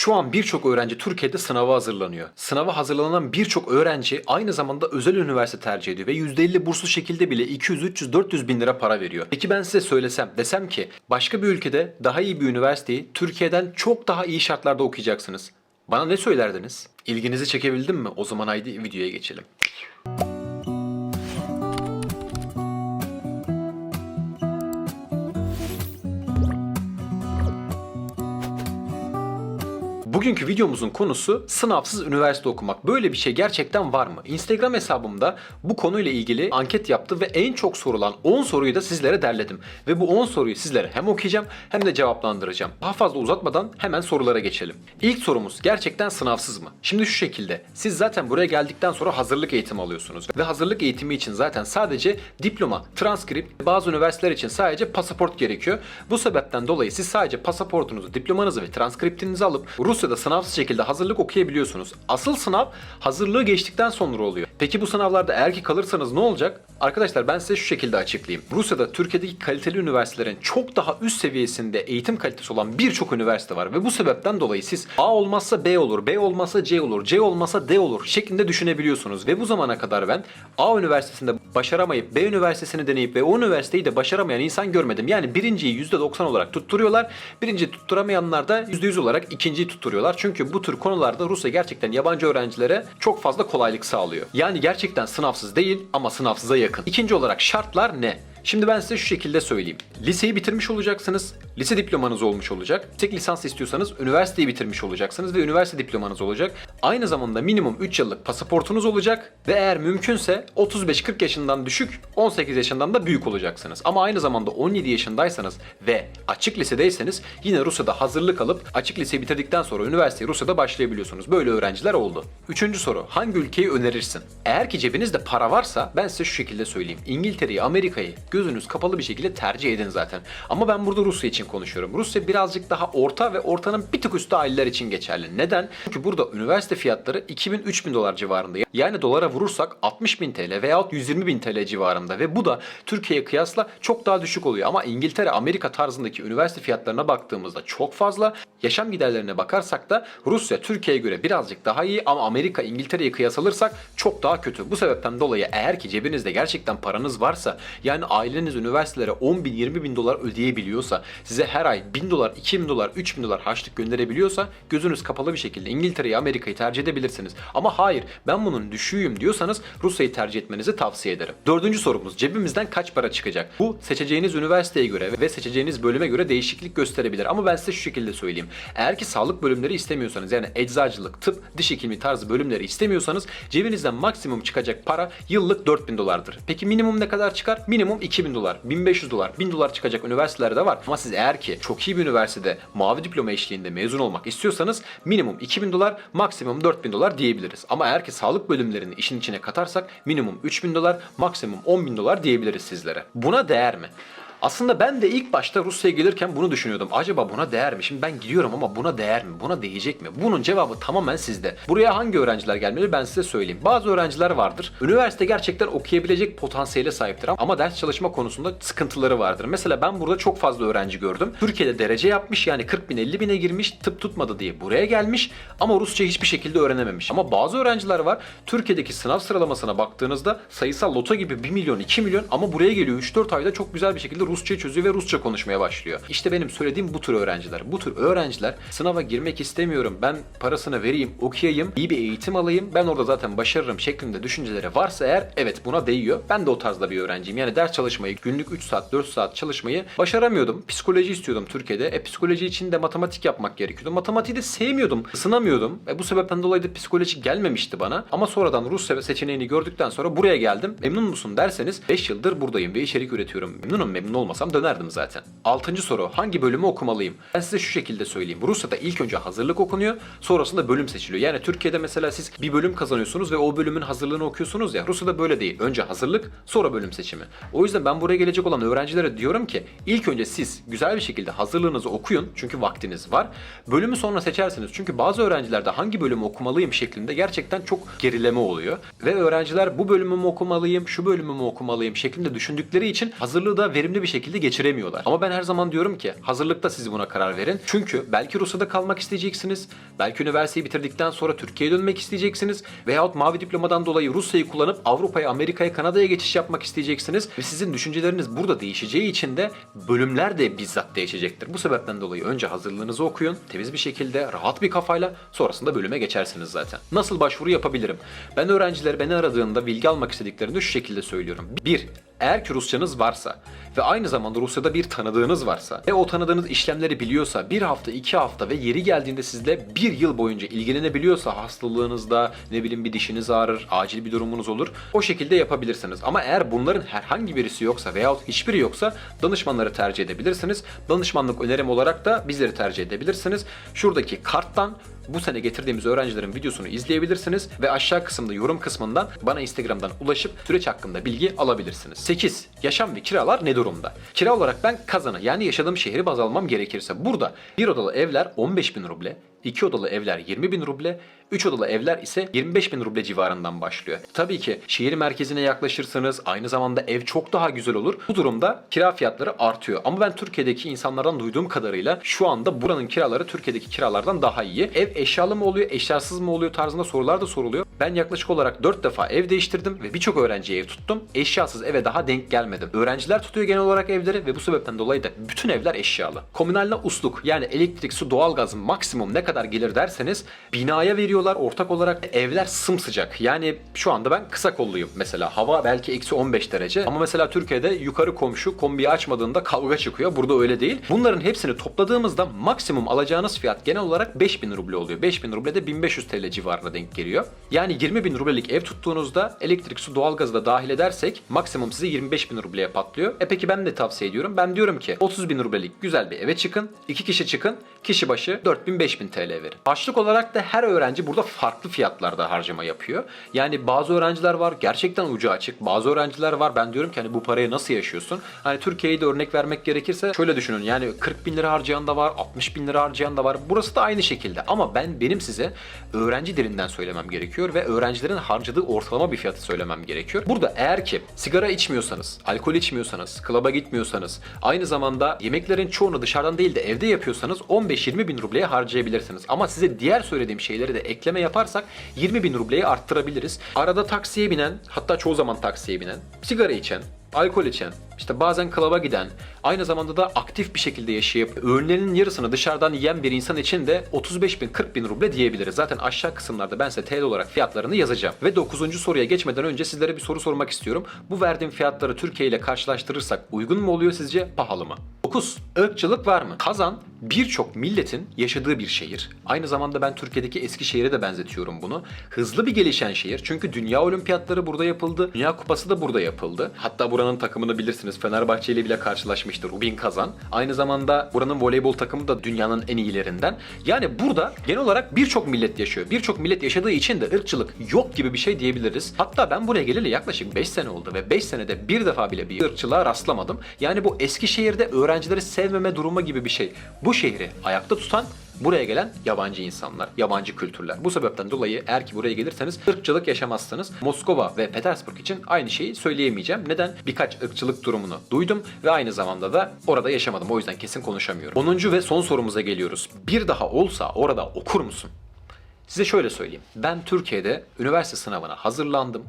Şu an birçok öğrenci Türkiye'de sınava hazırlanıyor. Sınava hazırlanan birçok öğrenci aynı zamanda özel üniversite tercih ediyor ve %50 burslu şekilde bile 200, 300, 400 bin lira para veriyor. Peki ben size söylesem, desem ki başka bir ülkede daha iyi bir üniversiteyi Türkiye'den çok daha iyi şartlarda okuyacaksınız. Bana ne söylerdiniz? İlginizi çekebildim mi? O zaman haydi videoya geçelim. Bugünkü videomuzun konusu sınavsız üniversite okumak. Böyle bir şey gerçekten var mı? Instagram hesabımda bu konuyla ilgili anket yaptım ve en çok sorulan 10 soruyu da sizlere derledim. Ve bu 10 soruyu sizlere hem okuyacağım hem de cevaplandıracağım. Daha fazla uzatmadan hemen sorulara geçelim. İlk sorumuz gerçekten sınavsız mı? Şimdi şu şekilde. Siz zaten buraya geldikten sonra hazırlık eğitimi alıyorsunuz. Ve hazırlık eğitimi için zaten sadece diploma, transkript, bazı üniversiteler için sadece pasaport gerekiyor. Bu sebepten dolayı siz sadece pasaportunuzu, diplomanızı ve transkriptinizi alıp Rusya'da sınavsız şekilde hazırlık okuyabiliyorsunuz. Asıl sınav hazırlığı geçtikten sonra oluyor. Peki bu sınavlarda eğer ki kalırsanız ne olacak? Arkadaşlar ben size şu şekilde açıklayayım. Rusya'da Türkiye'deki kaliteli üniversitelerin çok daha üst seviyesinde eğitim kalitesi olan birçok üniversite var ve bu sebepten dolayı siz A olmazsa B olur, B olmazsa C olur, C olmazsa D olur şeklinde düşünebiliyorsunuz ve bu zamana kadar ben A üniversitesinde başaramayıp B üniversitesini deneyip ve o üniversiteyi de başaramayan insan görmedim. Yani birinciyi %90 olarak tutturuyorlar. Birinci tutturamayanlar da %100 olarak ikinciyi tutturuyorlar. Çünkü bu tür konularda Rusya gerçekten yabancı öğrencilere çok fazla kolaylık sağlıyor. Yani gerçekten sınavsız değil ama sınavsıza yakın. İkinci olarak şartlar ne? Şimdi ben size şu şekilde söyleyeyim. Liseyi bitirmiş olacaksınız. Lise diplomanız olmuş olacak. Tek lisans istiyorsanız üniversiteyi bitirmiş olacaksınız ve üniversite diplomanız olacak. Aynı zamanda minimum 3 yıllık pasaportunuz olacak ve eğer mümkünse 35-40 yaşından düşük, 18 yaşından da büyük olacaksınız. Ama aynı zamanda 17 yaşındaysanız ve açık lisedeyseniz yine Rusya'da hazırlık alıp açık liseyi bitirdikten sonra üniversiteye Rusya'da başlayabiliyorsunuz. Böyle öğrenciler oldu. Üçüncü soru. Hangi ülkeyi önerirsin? Eğer ki cebinizde para varsa ben size şu şekilde söyleyeyim. İngiltere'yi, Amerika'yı gözünüz kapalı bir şekilde tercih edin zaten. Ama ben burada Rusya için konuşuyorum. Rusya birazcık daha orta ve ortanın bir tık üstü aileler için geçerli. Neden? Çünkü burada üniversite fiyatları 2000-3000 dolar civarında. Yani dolara vurursak 60.000 TL veyahut 120.000 TL civarında ve bu da Türkiye'ye kıyasla çok daha düşük oluyor. Ama İngiltere, Amerika tarzındaki üniversite fiyatlarına baktığımızda çok fazla. Yaşam giderlerine bakarsak da Rusya Türkiye'ye göre birazcık daha iyi ama Amerika, İngiltere'ye kıyas alırsak çok daha kötü. Bu sebepten dolayı eğer ki cebinizde gerçekten paranız varsa yani aileniz üniversitelere 10 bin 20 bin dolar ödeyebiliyorsa size her ay 1000 dolar 2000 dolar 3000 dolar harçlık gönderebiliyorsa gözünüz kapalı bir şekilde İngiltere'yi Amerika'yı tercih edebilirsiniz. Ama hayır ben bunun düşüğüyüm diyorsanız Rusya'yı tercih etmenizi tavsiye ederim. Dördüncü sorumuz cebimizden kaç para çıkacak? Bu seçeceğiniz üniversiteye göre ve seçeceğiniz bölüme göre değişiklik gösterebilir. Ama ben size şu şekilde söyleyeyim. Eğer ki sağlık bölümleri istemiyorsanız yani eczacılık, tıp, diş hekimi tarzı bölümleri istemiyorsanız cebinizden maksimum çıkacak para yıllık 4000 dolardır. Peki minimum ne kadar çıkar? Minimum 2000 dolar, 1500 dolar, 1000 dolar çıkacak üniversiteler de var. Ama siz eğer ki çok iyi bir üniversitede mavi diploma eşliğinde mezun olmak istiyorsanız minimum 2000 dolar, maksimum 4000 dolar diyebiliriz. Ama eğer ki sağlık bölümlerini işin içine katarsak minimum 3000 dolar, maksimum 10.000 dolar diyebiliriz sizlere. Buna değer mi? Aslında ben de ilk başta Rusya'ya gelirken bunu düşünüyordum. Acaba buna değer mi? Şimdi ben gidiyorum ama buna değer mi? Buna değecek mi? Bunun cevabı tamamen sizde. Buraya hangi öğrenciler gelmeli ben size söyleyeyim. Bazı öğrenciler vardır. Üniversite gerçekten okuyabilecek potansiyele sahiptir ama ders çalışma konusunda sıkıntıları vardır. Mesela ben burada çok fazla öğrenci gördüm. Türkiye'de derece yapmış yani 40 bin 50 bine girmiş tıp tutmadı diye buraya gelmiş ama Rusça hiçbir şekilde öğrenememiş. Ama bazı öğrenciler var. Türkiye'deki sınav sıralamasına baktığınızda sayısal loto gibi 1 milyon 2 milyon ama buraya geliyor 3-4 ayda çok güzel bir şekilde Rusçayı çözüyor ve Rusça konuşmaya başlıyor. İşte benim söylediğim bu tür öğrenciler. Bu tür öğrenciler sınava girmek istemiyorum. Ben parasını vereyim, okuyayım, iyi bir eğitim alayım. Ben orada zaten başarırım şeklinde düşünceleri varsa eğer evet buna değiyor. Ben de o tarzda bir öğrenciyim. Yani ders çalışmayı, günlük 3 saat, 4 saat çalışmayı başaramıyordum. Psikoloji istiyordum Türkiye'de. E psikoloji için de matematik yapmak gerekiyordu. Matematiği de sevmiyordum, ısınamıyordum. E bu sebepten dolayı da psikoloji gelmemişti bana. Ama sonradan Rusya seçeneğini gördükten sonra buraya geldim. Memnun musun derseniz 5 yıldır buradayım ve içerik üretiyorum. Memnunum. Memnun olmasam dönerdim zaten. Altıncı soru. Hangi bölümü okumalıyım? Ben size şu şekilde söyleyeyim. Rusya'da ilk önce hazırlık okunuyor. Sonrasında bölüm seçiliyor. Yani Türkiye'de mesela siz bir bölüm kazanıyorsunuz ve o bölümün hazırlığını okuyorsunuz ya. Rusya'da böyle değil. Önce hazırlık, sonra bölüm seçimi. O yüzden ben buraya gelecek olan öğrencilere diyorum ki ilk önce siz güzel bir şekilde hazırlığınızı okuyun. Çünkü vaktiniz var. Bölümü sonra seçersiniz. Çünkü bazı öğrencilerde hangi bölümü okumalıyım şeklinde gerçekten çok gerileme oluyor. Ve öğrenciler bu bölümü mü okumalıyım, şu bölümü mü okumalıyım şeklinde düşündükleri için hazırlığı da verimli bir şekilde geçiremiyorlar. Ama ben her zaman diyorum ki hazırlıkta siz buna karar verin. Çünkü belki Rusya'da kalmak isteyeceksiniz. Belki üniversiteyi bitirdikten sonra Türkiye'ye dönmek isteyeceksiniz. Veyahut mavi diplomadan dolayı Rusya'yı kullanıp Avrupa'ya, Amerika'ya, Kanada'ya geçiş yapmak isteyeceksiniz. Ve sizin düşünceleriniz burada değişeceği için de bölümler de bizzat değişecektir. Bu sebepten dolayı önce hazırlığınızı okuyun. Temiz bir şekilde, rahat bir kafayla sonrasında bölüme geçersiniz zaten. Nasıl başvuru yapabilirim? Ben öğrenciler beni aradığında bilgi almak istediklerinde şu şekilde söylüyorum. 1. Eğer ki Rusçanız varsa ve aynı zamanda Rusya'da bir tanıdığınız varsa ve o tanıdığınız işlemleri biliyorsa bir hafta, iki hafta ve yeri geldiğinde sizle bir yıl boyunca ilgilenebiliyorsa hastalığınızda ne bileyim bir dişiniz ağrır, acil bir durumunuz olur. O şekilde yapabilirsiniz. Ama eğer bunların herhangi birisi yoksa veyahut hiçbiri yoksa danışmanları tercih edebilirsiniz. Danışmanlık önerim olarak da bizleri tercih edebilirsiniz. Şuradaki karttan bu sene getirdiğimiz öğrencilerin videosunu izleyebilirsiniz ve aşağı kısımda yorum kısmından bana Instagram'dan ulaşıp süreç hakkında bilgi alabilirsiniz. 8. Yaşam ve kiralar ne durumda? Kira olarak ben kazanı yani yaşadığım şehri baz almam gerekirse burada bir odalı evler 15 bin ruble, 2 odalı evler 20 bin ruble, 3 odalı evler ise 25 bin ruble civarından başlıyor. Tabii ki şehir merkezine yaklaşırsanız aynı zamanda ev çok daha güzel olur. Bu durumda kira fiyatları artıyor. Ama ben Türkiye'deki insanlardan duyduğum kadarıyla şu anda buranın kiraları Türkiye'deki kiralardan daha iyi. Ev eşyalı mı oluyor, eşyasız mı oluyor tarzında sorular da soruluyor. Ben yaklaşık olarak 4 defa ev değiştirdim ve birçok öğrenciye ev tuttum. Eşyasız eve daha denk gelmedim. Öğrenciler tutuyor genel olarak evleri ve bu sebepten dolayı da bütün evler eşyalı. Komünalne usluk yani elektrik, su, doğalgaz maksimum ne kadar gelir derseniz binaya veriyorlar ortak olarak evler sımsıcak. Yani şu anda ben kısa kolluyum mesela. Hava belki eksi 15 derece ama mesela Türkiye'de yukarı komşu kombiyi açmadığında kavga çıkıyor. Burada öyle değil. Bunların hepsini topladığımızda maksimum alacağınız fiyat genel olarak 5000 ruble oluyor. 5000 ruble de 1500 TL civarına denk geliyor. Yani 20 bin rublelik ev tuttuğunuzda elektrik, su, doğalgazı da dahil edersek maksimum size 25 bin rubleye patlıyor. E peki ben ne tavsiye ediyorum? Ben diyorum ki 30 bin rublelik güzel bir eve çıkın. 2 kişi çıkın. Kişi başı 4000-5000 TL verin. Başlık olarak da her öğrenci burada farklı fiyatlarda harcama yapıyor. Yani bazı öğrenciler var gerçekten ucu açık. Bazı öğrenciler var ben diyorum ki hani bu parayı nasıl yaşıyorsun? Hani Türkiye'yi de örnek vermek gerekirse şöyle düşünün. Yani 40 bin lira harcayan da var, 60 bin lira harcayan da var. Burası da aynı şekilde. Ama ben benim size öğrenci dilinden söylemem gerekiyor ve öğrencilerin harcadığı ortalama bir fiyatı söylemem gerekiyor. Burada eğer ki sigara içmiyorsanız, alkol içmiyorsanız, klaba gitmiyorsanız, aynı zamanda yemeklerin çoğunu dışarıdan değil de evde yapıyorsanız 15-20 bin rubleye harcayabilirsiniz. Ama size diğer söylediğim şeyleri de ekleme yaparsak 20 bin rubleye arttırabiliriz. Arada taksiye binen, hatta çoğu zaman taksiye binen, sigara içen, alkol içen, işte bazen klaba giden, aynı zamanda da aktif bir şekilde yaşayıp öğünlerinin yarısını dışarıdan yiyen bir insan için de 35 bin 40 bin ruble diyebiliriz. Zaten aşağı kısımlarda ben size TL olarak fiyatlarını yazacağım. Ve 9. soruya geçmeden önce sizlere bir soru sormak istiyorum. Bu verdiğim fiyatları Türkiye ile karşılaştırırsak uygun mu oluyor sizce, pahalı mı? 9. Irkçılık var mı? Kazan birçok milletin yaşadığı bir şehir. Aynı zamanda ben Türkiye'deki Eskişehir'e de benzetiyorum bunu. Hızlı bir gelişen şehir. Çünkü Dünya Olimpiyatları burada yapıldı. Dünya Kupası da burada yapıldı. Hatta buranın takımını bilirsiniz. Fenerbahçe ile bile karşılaşmıştır. Rubin Kazan. Aynı zamanda buranın voleybol takımı da dünyanın en iyilerinden. Yani burada genel olarak birçok millet yaşıyor. Birçok millet yaşadığı için de ırkçılık yok gibi bir şey diyebiliriz. Hatta ben buraya geleli yaklaşık 5 sene oldu ve 5 senede bir defa bile bir ırkçılığa rastlamadım. Yani bu Eskişehir'de öğrencileri sevmeme durumu gibi bir şey. Bu şehri ayakta tutan buraya gelen yabancı insanlar, yabancı kültürler. Bu sebepten dolayı eğer ki buraya gelirseniz ırkçılık yaşamazsınız. Moskova ve Petersburg için aynı şeyi söyleyemeyeceğim. Neden? Birkaç ırkçılık durumunu duydum ve aynı zamanda da orada yaşamadım. O yüzden kesin konuşamıyorum. 10. ve son sorumuza geliyoruz. Bir daha olsa orada okur musun? Size şöyle söyleyeyim. Ben Türkiye'de üniversite sınavına hazırlandım.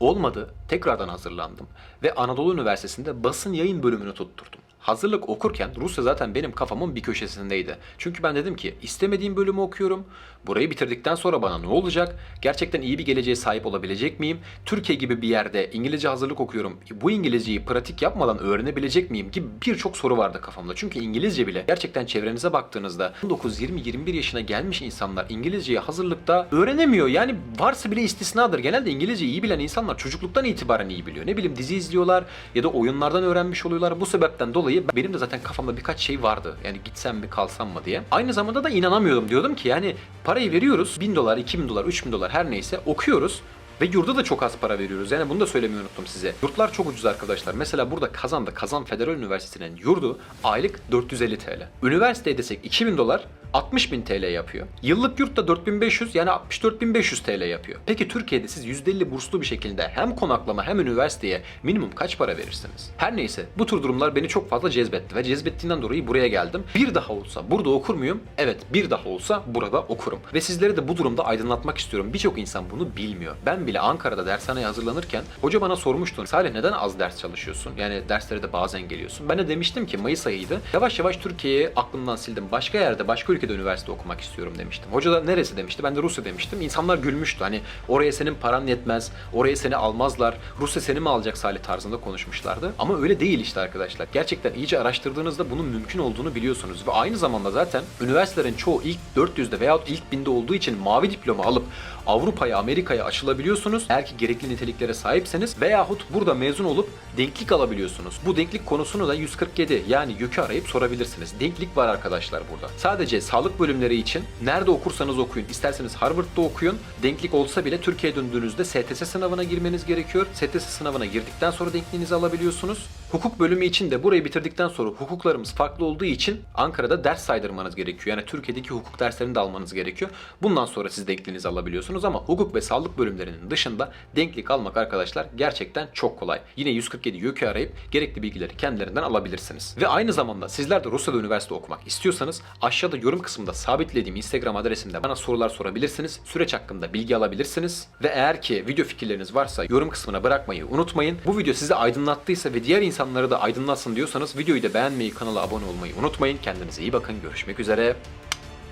Olmadı, tekrardan hazırlandım ve Anadolu Üniversitesi'nde basın yayın bölümünü tutturdum. Hazırlık okurken Rusya zaten benim kafamın bir köşesindeydi. Çünkü ben dedim ki istemediğim bölümü okuyorum. Burayı bitirdikten sonra bana ne olacak? Gerçekten iyi bir geleceğe sahip olabilecek miyim? Türkiye gibi bir yerde İngilizce hazırlık okuyorum. Bu İngilizceyi pratik yapmadan öğrenebilecek miyim gibi birçok soru vardı kafamda. Çünkü İngilizce bile gerçekten çevrenize baktığınızda 19, 20, 21 yaşına gelmiş insanlar İngilizceyi hazırlıkta öğrenemiyor. Yani varsa bile istisnadır. Genelde İngilizce iyi bilen insanlar çocukluktan itibaren iyi biliyor. Ne bileyim dizi izliyorlar ya da oyunlardan öğrenmiş oluyorlar. Bu sebepten dolayı benim de zaten kafamda birkaç şey vardı. Yani gitsem mi kalsam mı diye. Aynı zamanda da inanamıyordum. Diyordum ki yani parayı veriyoruz. 1000 dolar, 2000 dolar, 3000 dolar her neyse okuyoruz. Ve yurda da çok az para veriyoruz. Yani bunu da söylemeyi unuttum size. Yurtlar çok ucuz arkadaşlar. Mesela burada Kazan'da Kazan Federal Üniversitesi'nin yurdu aylık 450 TL. Üniversiteye desek 2000 dolar, 60.000 TL yapıyor. Yıllık yurtta 4500 yani 64.500 TL yapıyor. Peki Türkiye'de siz %50 burslu bir şekilde hem konaklama hem üniversiteye minimum kaç para verirsiniz? Her neyse bu tür durumlar beni çok fazla cezbetti ve cezbettiğinden dolayı buraya geldim. Bir daha olsa burada okur muyum? Evet bir daha olsa burada okurum. Ve sizleri de bu durumda aydınlatmak istiyorum. Birçok insan bunu bilmiyor. Ben bile Ankara'da dershaneye hazırlanırken hoca bana sormuştu. Salih neden az ders çalışıyorsun? Yani derslere de bazen geliyorsun. Ben de demiştim ki Mayıs ayıydı. Yavaş yavaş Türkiye'yi aklımdan sildim. Başka yerde, başka ülkede üniversite okumak istiyorum demiştim. Hoca da neresi demişti. Ben de Rusya demiştim. İnsanlar gülmüştü. Hani oraya senin paran yetmez. Oraya seni almazlar. Rusya seni mi alacak Salih tarzında konuşmuşlardı. Ama öyle değil işte arkadaşlar. Gerçekten iyice araştırdığınızda bunun mümkün olduğunu biliyorsunuz. Ve aynı zamanda zaten üniversitelerin çoğu ilk 400'de veyahut ilk 1000'de olduğu için mavi diploma alıp Avrupa'ya, Amerika'ya açılabiliyorsunuz. Eğer ki gerekli niteliklere sahipseniz veyahut burada mezun olup denklik alabiliyorsunuz. Bu denklik konusunu da 147 yani YÖK'ü arayıp sorabilirsiniz. Denklik var arkadaşlar burada. Sadece sağlık bölümleri için nerede okursanız okuyun. İsterseniz Harvard'da okuyun. Denklik olsa bile Türkiye'ye döndüğünüzde STS sınavına girmeniz gerekiyor. STS sınavına girdikten sonra denkliğinizi alabiliyorsunuz. Hukuk bölümü için de burayı bitirdikten sonra hukuklarımız farklı olduğu için Ankara'da ders saydırmanız gerekiyor. Yani Türkiye'deki hukuk derslerini de almanız gerekiyor. Bundan sonra siz denkliğinizi alabiliyorsunuz ama hukuk ve sağlık bölümlerinin dışında denklik almak arkadaşlar gerçekten çok kolay. Yine 147 YÖK'ü arayıp gerekli bilgileri kendilerinden alabilirsiniz. Ve aynı zamanda sizler de Rusya'da üniversite okumak istiyorsanız aşağıda yorum kısmında sabitlediğim Instagram adresimde bana sorular sorabilirsiniz. Süreç hakkında bilgi alabilirsiniz. Ve eğer ki video fikirleriniz varsa yorum kısmına bırakmayı unutmayın. Bu video sizi aydınlattıysa ve diğer insanları da aydınlatsın diyorsanız videoyu da beğenmeyi, kanala abone olmayı unutmayın. Kendinize iyi bakın. Görüşmek üzere.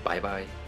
Bay bay.